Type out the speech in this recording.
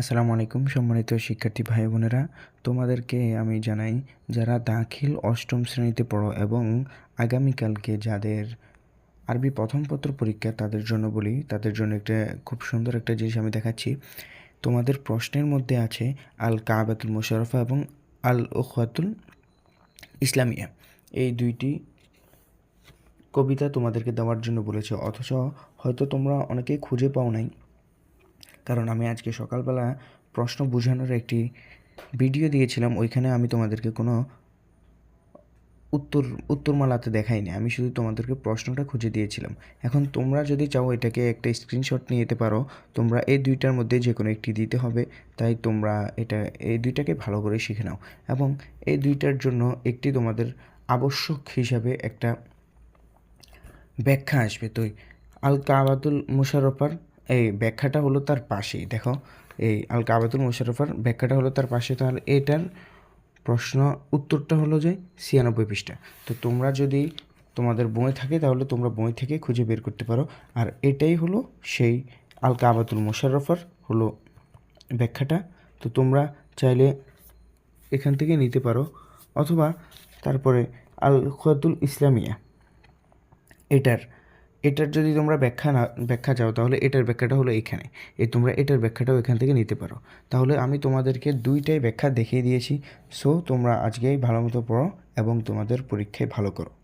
আসসালামু আলাইকুম সম্মানিত শিক্ষার্থী ভাই বোনেরা। তোমাদেরকে আমি জানাই, যারা দাখিল অষ্টম শ্রেণীতে পড়ো এবং আগামীকালকে যাদের আরবি প্রথম পত্র পরীক্ষা তাদের জন্য বলি, তাদের জন্য একটা খুব সুন্দর একটা জিনিস আমি দেখাচ্ছি। তোমাদের প্রশ্নের মধ্যে আছে, আল কাবাতুল মুশারফা এবং আল ওখাতুল ইসলামিয়া। এই দুইটি কবিতা তোমাদেরকে দেওয়ার জন্য বলেছে, অথচ হয়তো তোমরা অনেকেই খুঁজে পাও নাই। কারণ আমি আজকে সকালবেলা প্রশ্ন বোঝানোর একটি ভিডিও দিয়েছিলাম, ওইখানে আমি তোমাদেরকে কোনো উত্তর, উত্তরমালাতে দেখাইনি। আমি শুধু তোমাদেরকে প্রশ্নটা খুঁজে দিয়েছিলাম। এখন তোমরা যদি চাও এটাকে একটা স্ক্রিনশট নিয়ে যেতে পারো, তোমরা এই দুইটার মধ্যে যে কোনো একটি দিতে হবে, তাই তোমরা এটা, এই দুইটাকে ভালো করে শিখে নাও। এবং এই দুইটার জন্য একটি তোমাদের আবশ্যক হিসাবে একটা ব্যাখ্যা আসবে। তো আল কাবাতুল মুশারফার এই ব্যাখ্যাটা হলো তার পাশেই। দেখো, এই আল কাবাতুল মুশারফার ব্যাখ্যাটা হলো তার পাশে তাহলে এটার প্রশ্ন উত্তরটা হলো যে ছিয়ানব্বই পৃষ্ঠা। তো তোমরা যদি তোমাদের বই থাকে, তাহলে তোমরা বই থেকে খুঁজে বের করতে পারো। আর এটাই হলো সেই আল কাবাতুল মুশারফার হলো ব্যাখ্যাটা। তো তোমরা চাইলে এখান থেকে নিতে পারো। অথবা তারপরে আল খোয়াতুল ইসলামিয়া, এটার এটার যদি তোমরা ব্যাখ্যা না, ব্যাখ্যা চাও, তাহলে এটার ব্যাখ্যাটা হলো এখানে। এ তোমরা এটার ব্যাখ্যাটাও এখান থেকে নিতে পারো। তাহলে আমি তোমাদেরকে দুইটাই ব্যাখ্যা দেখিয়ে দিয়েছি। সো তোমরা আজকেই ভালো মতো পড়ো এবং তোমাদের পরীক্ষায় ভালো করো।